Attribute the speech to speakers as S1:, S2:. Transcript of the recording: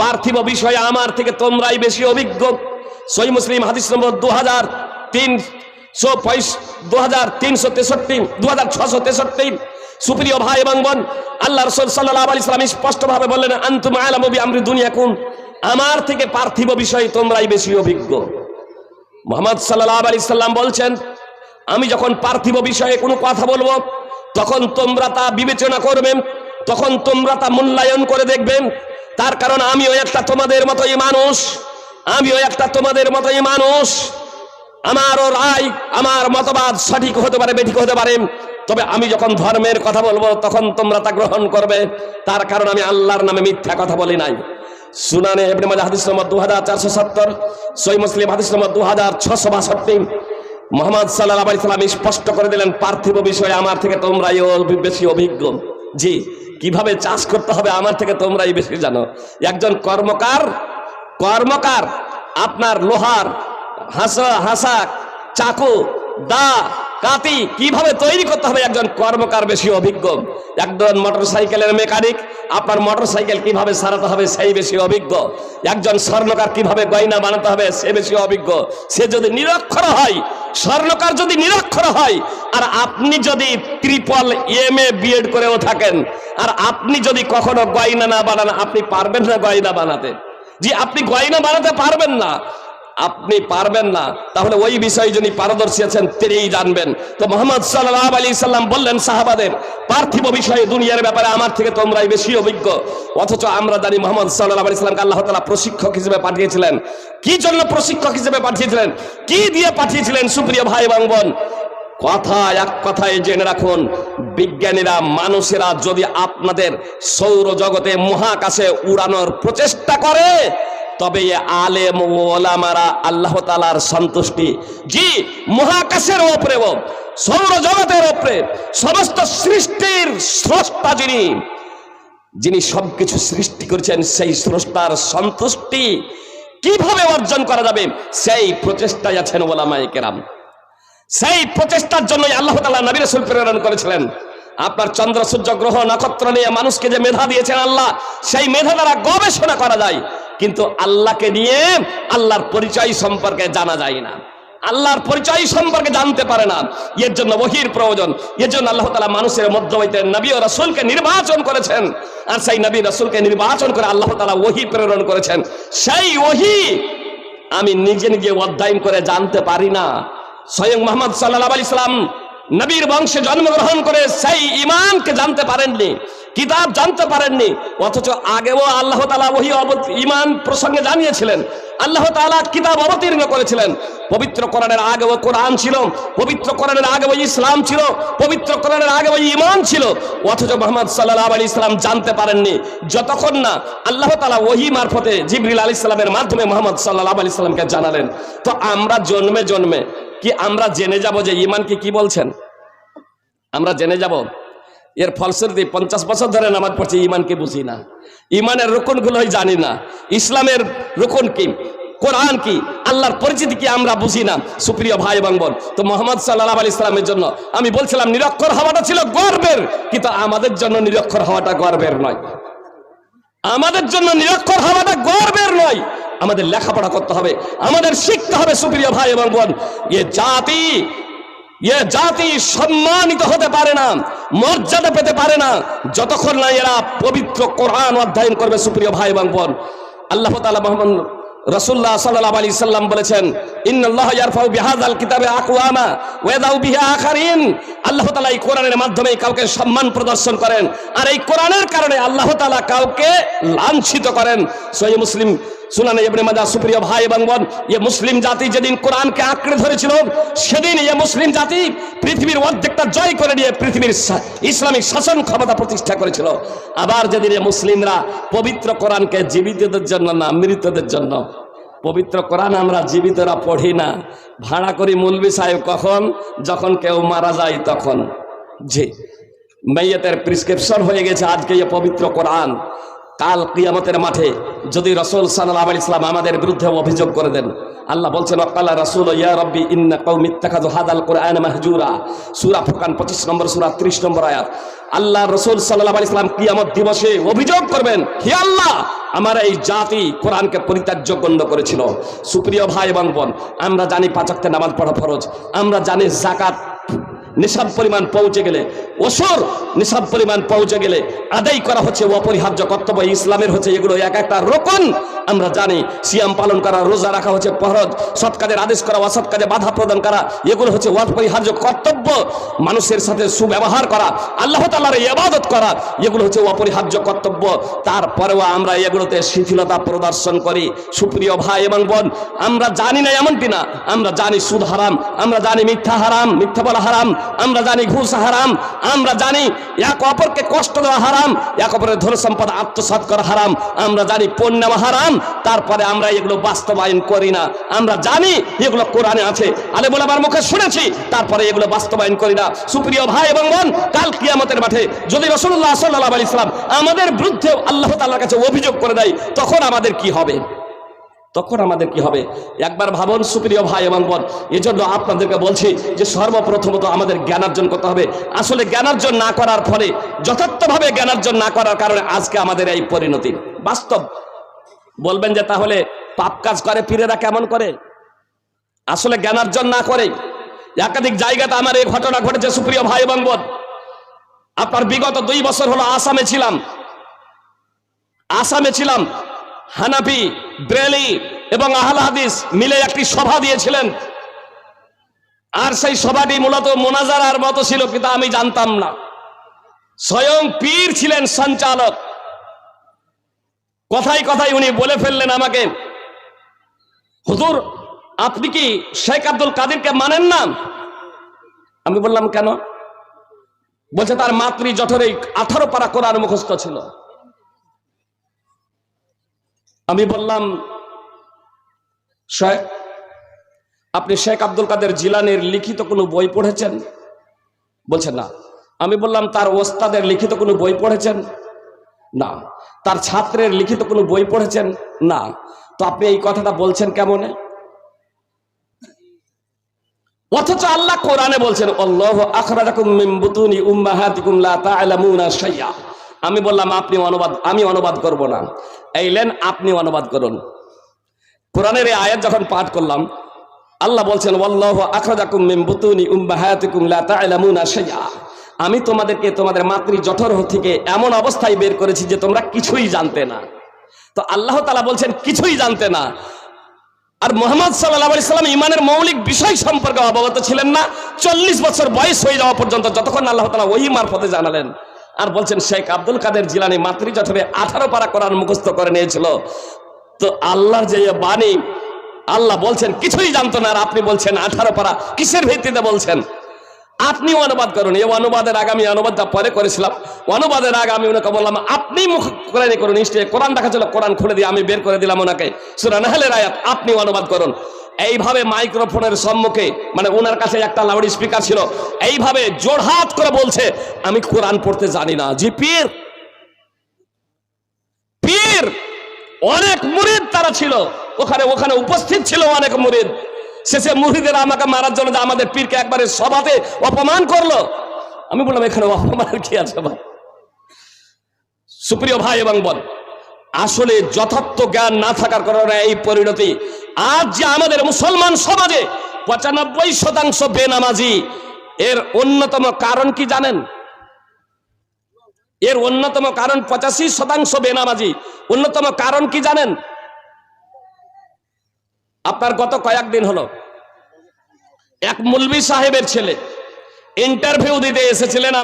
S1: পার্থিব বিষয়ে আমার থেকে তোমরাই বেশি অভিজ্ঞ। সই মুসলিম হাদিস নম্বর দু হাজার তিনশো দু হাজার তিনশো তেষট্টি দু হাজার ছশো তেষট্টি। সুপ্রিয় ভাই এবং বোন, আল্লাহ রসুল সাল্লাহ আলি ইসলাম স্পষ্টভাবে বললেন, আন্তুম আলামবি আমরি দুনিয়া কুন আমার থেকে পার্থিব বিষয়ে তোমরাই বেশি অভিজ্ঞ। মোহাম্মদ সাল্লাহ আলি সাল্লাম বলছেন, আমি যখন পার্থিব বিষয়ে কোনো কথা বলব, তখন তোমরা তা বিবেচনা করবেন তখন তোমরা তা মূল্যায়ন করে দেখবেন তার কারণ আমিও একটা তোমাদের মতোই মানুষ। আমিও একটা তোমাদের মতোই মানুষ। আমারও রায়, আমার মতবাদ সঠিক হতে পারে, বেঠিক হতে পারে। তবে আমি যখন ধর্মের কথা বলব, তখন তোমরা তা গ্রহণ করবে। তার কারণ আমি আল্লাহর নামে মিথ্যা কথা বলি নাই। সুনানে ইবনে মাজাহ হাদিস নম্বর দু হাজার চারশো সত্তর সই মুসলিম হাদিস নম্বর দু হাজার ছশো বাষট্টি। মোহাম্মদ সাল্লাহ আলি স্পষ্ট করে দিলেন, পার্থিব বিষয়ে আমার থেকে তোমরাই বেশি অভিজ্ঞ। জি, কীভাবে চাষ করতে হবে আমার থেকে তোমরাই বেশি জানো। একজন কর্মকার কর্মকার আপনার লোহার হাসা হাসা, চাকু, দা কাতি কীভাবে তৈরি করতে হবে একজন কর্মকার বেশি অভিজ্ঞ? একজন মোটরসাইকেলের মেকানিক, আপনার মোটরসাইকেল কীভাবে সারাতে হবে সেই বেশি অভিজ্ঞ? একজন স্বর্ণকার কীভাবে গয়না বানাতে হবে সে বেশি অভিজ্ঞ? সে যদি নিরক্ষর হয়, স্বর্ণকার যদি নিরক্ষর হয়, আর আপনি যদি ত্রিপল এম এ বিএড করেও থাকেন, আর আপনি যদি কখনো গয়না না বানান, আপনি পারবেন না গয়না বানাতে। জি আপনি গয়না বানাতে পারবেন না আপনি পারবেন না। তাহলে ওই বিষয়ে যিনি পারদর্শী আছেন, তিনিই জানবেন। তো মোহাম্মদ সাল্লাহ আলী সাল্লাম বললেন, সাহাবাদের পার্থিব বিষয়ে দুনিয়ার ব্যাপারে আমার থেকে তোমরাই বেশি অভিজ্ঞ। অথচ আমরা জানি মোহাম্মদ সাল্লাহ আলী সাল্লামকে আল্লাহ তালা প্রশিক্ষক হিসেবে পাঠিয়েছিলেন। কি জন্য প্রশিক্ষক হিসেবে পাঠিয়েছিলেন? কি দিয়ে পাঠিয়েছিলেন, সুপ্রিয় ভাই এবং বোন? কথা এক কথায় জেনে রাখুন, বিজ্ঞানীরা, মানুষেরা যদি আপনাদের সৌরজগতে মহাকাশে উড়ানোর প্রচেষ্টা করে তবে আলেম ওলামারা আল্লাহ তালার সন্তুষ্টি। জি, মহাকাশের ওপরে সৌর জগতের ওপরে সমস্ত সৃষ্টির স্রষ্টা যিনি যিনি সবকিছু সৃষ্টি করেছেন, সেই স্রষ্টার সন্তুষ্টি কীভাবে অর্জন করা যাবে? সেই প্রচেষ্টায় আছেন ওলামায়ে কেরাম। সেই প্রচেষ্টার জন্যই আল্লাহ তালা নবী রসুল প্রেরণ করেছিলেন। আপনার চন্দ্র, সূর্য, গ্রহ, নক্ষত্র নিয়ে মানুষকে যে মেধা দিয়েছেন আল্লাহ, সেই মেধা দ্বারা গবেষণা করা যায়। কিন্তু আল্লাহকে নিয়ে আল্লাহর পরিচয় সম্পর্কে জানা যায় না। আল্লাহর পরিচয় সম্পর্কে জানতে পারে না। এর জন্য ওহির প্রয়োজন। এর জন্য আল্লাহ তালা মানুষের মধ্য হইতে নবী ও রসুলকে নির্বাচন করেছেন। আর সেই নবী রসুলকে নির্বাচন করে আল্লাহ তালা ওহি প্রেরণ করেছেন। সেই ওহি আমি নিজে নিজে অধ্যায়ন করে জানতে পারি না। স্বয়ং মোহাম্মদ সাল্লাহ আলি সাল্লাম নবীর বংশে জন্মগ্রহণ করে সেই ইমানকে জানতে পারেননি, কিতাব জানতে পারেননি, অথচ আগেও আল্লাহ তালা ওহি ইমান প্রসঙ্গে জানিয়েছিলেন, আল্লাহ তালা কিতাব অবতীর্ণ করেছিলেন, পবিত্র কোরআনের আগেও কোরআন ছিল, পবিত্র কোরআনের আগেও ইসলাম ছিল, পবিত্র কোরআনের আগেও ইমান ছিল, অথচ মোহাম্মদ সাল্লাহ আলী ইসলাম জানতে পারেননি, যতক্ষণ না আল্লাহ তালা ওহি মারফতে জিবরিল আলী ইসলামের মাধ্যমে মোহাম্মদ সাল্লাহ আলী ইসলামকে জানালেন। তো আমরা জন্মে জন্মে কি আমরা জেনে যাব যে ইমানকে কি বলছেন? আমরা জেনে যাব। এর ফলশ্রুতি পঞ্চাশ বছর ধরে নামাজ পড়ছি, ইমানকে বুঝি না। ইমানের রোকনগুলোই জানি না। ইসলামের রোকন কি? কোরআন কি? আল্লাহর পরিচিতি কি আমরা বুঝি না। সুপ্রিয় ভাই এবং বোন, তো মোহাম্মদ সাল্লাহ আলি ইসলামের জন্য আমি বলছিলাম, নিরক্ষর হওয়াটা ছিল গর্বের, কিন্তু আমাদের জন্য নিরক্ষর হওয়াটা গর্বের নয়। আমাদের জন্য নিরক্ষর হওয়াটা গর্বের নয়। আমাদের লেখাপড়া করতে হবে, আমাদের শিখতে হবে সুপ্রিয় ভাই এবং বোন। এ জাতি এ জাতি সম্মানিত হতে পারে না, মর্যাদা পেতে পারে না, যতক্ষণ না এরা পবিত্র কোরআন অধ্যয়ন করবে সুপ্রিয় ভাই এবং বোন। আল্লাহ তাআলা মোহাম্মদ রসুল্লাহ সাল্লাহ আলী সাল্লাম বলেছেন আল্লাহ তাআলা এই কোরআনের মাধ্যমে কাউকে সম্মান প্রদর্শন করেন। আর এই কোরআনের কারণে আল্লাহ তাআলা কাউকে লাঞ্ছিত করেন। সহিহ মুসলিম সুনানে ইবনে মাজাহ সুপ্রিয় ভাই এবং বোন, এ মুসলিম জাতি যেদিন কোরআনকে আঁকড়ে ধরেছিল, সেদিন এ মুসলিম জাতি পৃথিবীর অর্ধেকটা জয় করে নিয়ে পৃথিবীর ইসলামিক শাসন ক্ষমতা প্রতিষ্ঠা করেছিল। আবার যেদিন এ মুসলিমরা পবিত্র কোরআনকে জীবিতদের জন্য না, মৃতদের জন্য। পবিত্র কোরআন আমরা জীবিতরা পড়ি না। ভাড়া করি মুলবি সাহেব কখন? যখন কেউ মারা যায় তখন। জি। মেয়েতের প্রিসক্রিপশন হয়ে গেছে আজকে এ পবিত্র কোরআন। কাল কিয়ামতের মাঠে যদি রসুল সাল্লাহ আলি ইসলাম আমাদের বিরুদ্ধে অভিযোগ করে দেন, আল্লাহ বলছেন অকাল্লা রসুল ইয়া রব্বি ইন্না কৌমি ইত্তাখাযু হাদাল কোরআন মাহজুরা। সুরা ফুকান পঁচিশ নম্বর, সুরা ত্রিশ নম্বর আয়াত। আল্লাহ রসুল সাল্লাল্লাহু আলাইহি সাল্লাম কিয়ামত দিবসে অভিযোগ করবেন, হে আল্লাহ, আমার এই জাতি কোরআনকে পরিত্যাজ্য গণ্য করেছিল। সুপ্রিয় ভাই এবং বোন, আমরা জানি পাঁচাক্তে নামাজ পড়া ফরজ, আমরা জানি জাকাত নিসাব পরিমাণ পৌঁছে গেলে ওসর নিসাব পরিমাণ পৌঁছে গেলে আদায় করা হচ্ছে অপরিহার্য কর্তব্য। ইসলামের হচ্ছে এগুলো এক একটা রোকন। আমরা জানি সিয়াম পালন করা, রোজা রাখা হচ্ছে ফরজ। সৎ কাজের আদেশ করা, অসৎ কাজে বাধা প্রদান করা, এগুলো হচ্ছে অপরিহার্য কর্তব্য। মানুষের সাথে সুব্যবহার করা, আল্লাহ তাল্লাহর ইবাদত করা, এগুলো হচ্ছে অপরিহার্য কর্তব্য। তারপরেও আমরা এগুলোতে শিথিলতা প্রদর্শন করি। সুপ্রিয় ভাই এবং বোন, আমরা জানি না এমনটি না। আমরা জানি সুদ হারাম, আমরা জানি মিথ্যা হারাম, মিথ্যা বলা হারাম। আমরা জানি ঘুষ হারাম, আমরা জানি এক অপরকে কষ্ট দেওয়া হারাম, এক অপরের ধন সম্পদ আত্মসাৎ করা হারাম, আমরা জানি পণ্য হারাম, তারপরে আমরা এগুলো বাস্তবায়ন করি না। আমরা জানি এগুলো কোরআনে আছে। আলে বলে আমার মুখে শুনেছি, তারপরে এগুলো বাস্তবায়ন করি না। সুপ্রিয় ভাই এবং বোন, কাল কিয়ামতের মাঠে যদি রসুল্লাহ সাল্লাহ আলি ইসলাম আমাদের বিরুদ্ধে আল্লাহ তাল্লার কাছে অভিযোগ করে দেয়, তখন আমাদের কি হবে? তখন আমাদের কি হবে? একবার ভাবুন, সুপ্রিয় ভাই এবং বোন, এজন্য আপনাদেরকে বলছি যে সর্বপ্রথমত আমাদের জ্ঞানার্জন করতে হবে। আসলে জ্ঞানার্জন না করার ফলে, যথার্থভাবে জ্ঞানার্জন না করার কারণে আজকে আমাদের এই পরিণতি। বাস্তব। বলবেন যে তাহলে পাপ কাজ করে, পীরেরা কেমন করে? আসলে জ্ঞানার্জন না করে একাধিক জায়গাতে আমার এই ঘটনা ঘটেছে, সুপ্রিয় ভাই এবং বোন। আপনার বিগত দুই বছর হলো আসামে ছিলাম। আসামে ছিলাম। হানাফি ব্রেলি এবং আহল হাদিস মিলে একটি সভা দিয়েছিলেন। আর সেই সভাটি মূলত মোনাজারার মতো ছিল, কিন্তু আমি জানতাম না। স্বয়ং পীর ছিলেন সঞ্চালক। কথাই কথাই উনি বলে ফেললেন আমাকে, হুজুর, আপনি কি শেখ আব্দুল কাদেরকে মানেন না? আমি বললাম, কেন? বলছে, তার মাতৃ জঠরে আঠারো পারা কোরআন মুখস্থ ছিল। আমি বললাম আপনি শেখ আব্দুল কাদের জিলানের লিখিত কোনো বই পড়েছেন? বলছেন না। আমি বললাম, তার ওস্তাদের লিখিত কোনো বই পড়েছেন? না। তার ছাত্রের লিখিত কোনো বই পড়েছেন? না। তো আপনি এই কথাটা বলছেন কেমনে? অথচ আল্লাহ কোরআনে বলছেন আল্লাহ আখরাজাকুম মিন বুতুনি উম্মাহাতিকুম লা তা'লামুনা শাইয়া আমি বললাম, আপনি অনুবাদ, আমি অনুবাদ করব না। এইলেন আপনি অনুবাদ করুন। কোরআনের এই আয়াত যখন পাঠ করলাম, আল্লাহ বলছেন আল্লাহ আখরাজাকুম মিন বুতুনি উম্মাহাতিকুম লা তা'লামুনা শাইয়া আমি তোমাদেরকে তোমাদের মাতৃ জঠর থেকে এমন অবস্থায় বের করেছি যে তোমরা কিছুই জানতে না। তো আল্লাহ তাআলা বলছেন, কিছুই জানতে না। আর মোহাম্মদ সাল্লাহ আলি সাল্লাম ইমানের মৌলিক বিষয় সম্পর্কে অবগত ছিলেন না। চল্লিশ বছর বয়স হয়ে যাওয়া পর্যন্ত যতক্ষণ আল্লাহ তালা ওই মারফতে জানালেন। আর বলছেন, শেখ আব্দুল কাদের জিলানি মাতৃ জঠরে আঠারো পারা কোরআন মুখস্থ করে নিয়েছিল। তো আল্লাহর যে বাণী, আল্লাহ বলছেন, কিছুই জানতো না। আর আপনি বলছেন, আঠারো পারা কিসের ভিত্তিতে বলছেন? আপনি অনুবাদ করুন। এই অনুবাদের আগে আমি অনুবাদটা পরে করেছিলাম। অনুবাদের আগে আমি ওনাকে বললাম, আপনি মুখ কোরআনে করুন, নিশ্চয়ই কোরআন দেখা ছিল, কোরআন খুলে দিয়ে আমি বের করে দিলাম ওনাকে। সুরা নাহলের আয়াত, আপনি অনুবাদ করুন। এইভাবে মাইক্রোফোনের সম্মুখে মানে ওনার কাছে একটা লাউড স্পিকার ছিল, এইভাবে জোড়হাত করে বলছে, আমি কোরআন পড়তে জানি না। জি, পীর। পীর, অনেক মুরিদ তারা ছিল। ওখানে ওখানে উপস্থিত ছিল অনেক মুরিদ। শেষে মুরিদের আমাকে মারার জন্য আমাদের পীরকে একবারে সভাতে অপমান করল। আমি বললাম, এখানে অপমান কি আছে সুপ্রিয় ভাই এবং বোন আসলে যথার্থ জ্ঞান না থাকার কারণে এই পরিণতি। আজ যে আমাদের মুসলমান সমাজে পঁচানব্বই শতাংশ বেনামাজি, এর অন্যতম কারণ কি জানেন? এর অন্যতম কারণ পঁচাশি শতাংশ বেনামাজি। অন্যতম কারণ কি জানেন? আপনার গত কয়েকদিন হলো। এক মুলবি সাহেবের ছেলে। ইন্টারভিউ দিতে এসেছিলেন